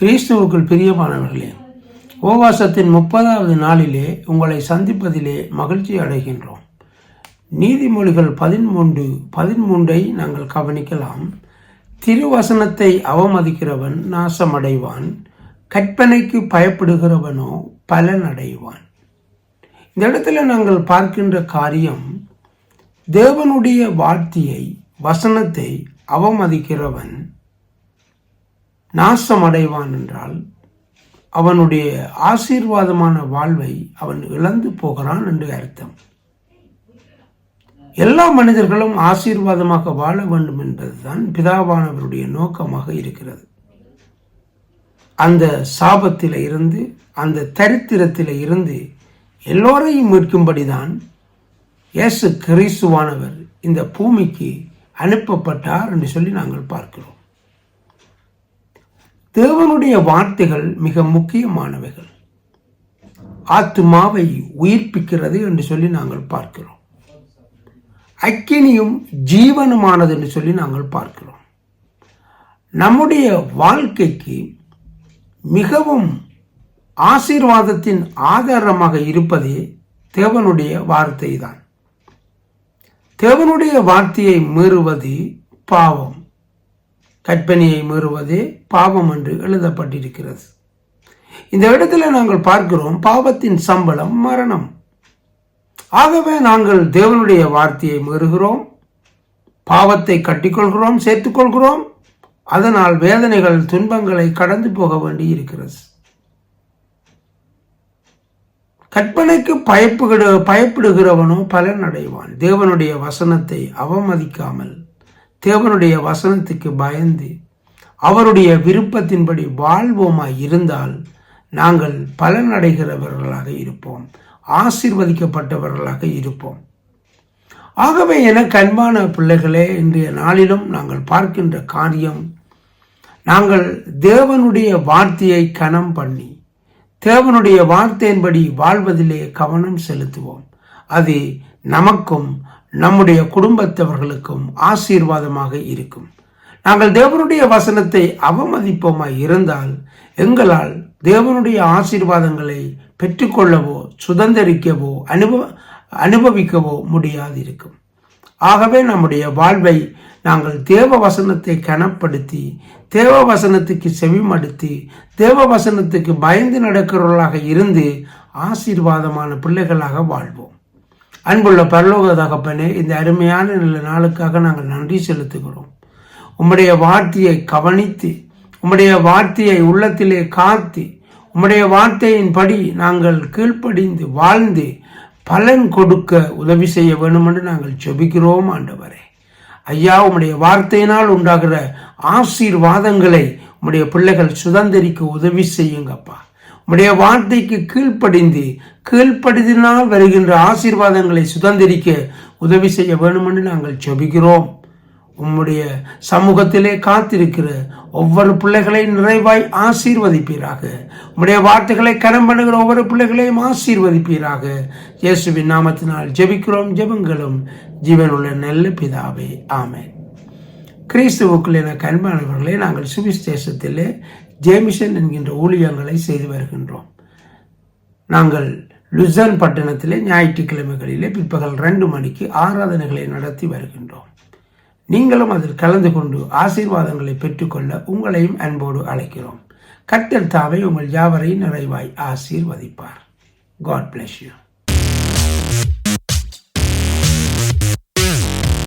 கிறிஸ்துவுக்குள் பிரியமானவர்களே உபவாசத்தின் முப்பதாவது நாளிலே உங்களை சந்திப்பதிலே மகிழ்ச்சி அடைகின்றோம். நீதிமொழிகள் பதிமூன்று பதிமூன்றை நாங்கள் கவனிக்கலாம். திருவசனத்தை அவமதிக்கிறவன் நாசமடைவான் கற்பனைக்கு பயப்படுகிறவனோ பலனடைவான். இந்த இடத்துல நாங்கள் பார்க்கின்ற காரியம் தேவனுடைய வார்த்தையை வசனத்தை அவமதிக்கிறவன் நாசம் அடைவான் என்றால் அவனுடைய ஆசீர்வாதமான வாழ்வை அவன் இழந்து போகிறான் என்று அர்த்தம். எல்லா மனிதர்களும் ஆசீர்வாதமாக வாழ வேண்டும் என்பதுதான் பிதாவானவருடைய நோக்கமாக இருக்கிறது. அந்த சாபத்தில் இருந்து அந்த தரித்திரத்தில் இருந்து எல்லோரையும் மீட்கும்படிதான் இயேசு கிறிஸ்துவானவர் இந்த பூமிக்கு அனுப்பப்பட்டார் என்று சொல்லி நாங்கள் பார்க்கிறோம். தேவனுடைய வார்த்தைகள் மிக முக்கியமானவைகள். ஆத்துமாவை உயிர்ப்பிக்கிறது என்று சொல்லி நாங்கள் பார்க்கிறோம். அக்கினியும் ஜீவனுமானது என்று சொல்லி நாங்கள் பார்க்கிறோம். நம்முடைய வாழ்க்கைக்கு மிகவும் ஆசீர்வாதத்தின் ஆதாரமாக இருப்பதே தேவனுடைய வார்த்தை தான் தேவனுடைய வார்த்தையை மீறுவது பாவம். கற்பனையை மீறுவதே பாவம் என்று எழுதப்பட்டிருக்கிறது. இந்த இடத்துல நாங்கள் பார்க்கிறோம் பாவத்தின் சம்பளம் மரணம். ஆகவே நாங்கள் தேவனுடைய வார்த்தையை மீறுகிறோம் பாவத்தை கட்டிக்கொள்கிறோம் சேர்த்துக்கொள்கிறோம். அதனால் வேதனைகள் துன்பங்களை கடந்து போக வேண்டி இருக்கிறது. கற்பனைக்கு பயப்புகிட பயப்படுகிறவனும் பலன் அடைவான் தேவனுடைய வசனத்தை அவமதிக்காமல் தேவனுடைய வசனத்துக்கு பயந்து அவருடைய விருப்பத்தின்படி வாழ்வோமாய் இருந்தால் நாங்கள் பலன் அடைகிறவர்களாக இருப்போம். ஆசிர்வதிக்கப்பட்டவர்களாக இருப்போம். ஆகவே என கண்பான பிள்ளைகளே இன்றைய நாளிலும் நாங்கள் பார்க்கின்ற காரியம் நாங்கள் தேவனுடைய வார்த்தையை கனம் பண்ணி தேவனுடைய வார்த்தையின்படி வாழ்வதிலே கவனம் செலுத்துவோம். அது நமக்கும் நம்முடைய குடும்பத்தவர்களுக்கும் ஆசீர்வாதமாக இருக்கும். நாங்கள் தேவனுடைய வசனத்தை அவமதிப்போமாய் இருந்தால் எங்களால் தேவனுடைய ஆசீர்வாதங்களை பெற்றுக்கொள்ளவோ சுதந்திரிக்கவோ அனுபவ அனுபவிக்கவோ முடியாது இருக்கும் ஆகவே நம்முடைய வாழ்வை நாங்கள் தேவ வசனத்தை கனப்படுத்தி தேவ வசனத்துக்கு செவிமடுத்தி தேவ வசனத்துக்கு பயந்து நடக்கிறவர்களாக இருந்து ஆசீர்வாதமான பிள்ளைகளாக வாழ்வோம். அன்புள்ள பரலோக தகப்பனே இந்த அருமையான நல்ல நாளுக்காக நாங்கள் நன்றி செலுத்துகிறோம். உம்முடைய வார்த்தையை கவனித்து உம்முடைய வார்த்தையை உள்ளத்திலே காத்து உம்முடைய வார்த்தையின்படி நாங்கள் கீழ்ப்படிந்து வாழ்ந்து பலன் கொடுக்க உதவி செய்ய வேண்டும் என்று நாங்கள் செபிக்கிறோம் ஆண்டவரே. ஐயா உம்முடைய வார்த்தையினால் உண்டாகிற ஆசீர்வாதங்களை உம்முடைய பிள்ளைகள் சுதந்திரிக்க உதவி செய்யுங்கப்பா. உம்முடைய வார்த்தைக்கு கீழ்ப்படிந்து கீழ்ப்படிதினால் வருகின்ற ஆசீர்வாதங்களை சுதந்திரிக்க உதவி செய்ய வேண்டும் என்று நாங்கள் செபிக்கிறோம் உம்முடைய சமூகத்திலே காத்திருக்கிற ஒவ்வொரு பிள்ளைகளை நிறைவாய் ஆசீர்வதிப்பீராக. உம்முடைய வார்த்தைகளை கரம் பண்ணுகிற ஒவ்வொரு பிள்ளைகளையும் ஆசீர்வதிப்பீராக. இயேசுவின் நாமத்தினால் ஜெபிக்கிறோம் ஜெபங்களும். ஜீவனுள்ள நல்ல பிதாவே ஆமேன். கிறிஸ்துவுக்குள் என கண்பானவர்களை நாங்கள் சுவிசேஷத்திலே ஜேமிசன் என்கின்ற ஊழியங்களை செய்து வருகின்றோம். நாங்கள் லுசன் பட்டணத்திலே ஞாயிற்றுக்கிழமைகளிலே பிற்பகல் ரெண்டு மணிக்கு ஆராதனைகளை நடத்தி வருகின்றோம். நீங்களும் அதில் கலந்து கொண்டு ஆசீர்வாதங்களை பெற்றுக்கொள்ள உங்களையும் அன்போடு அழைக்கிறோம். கட்டல் தாவை உங்கள் யாவரையும் நிறைவாய் ஆசீர்வதிப்பார். God bless you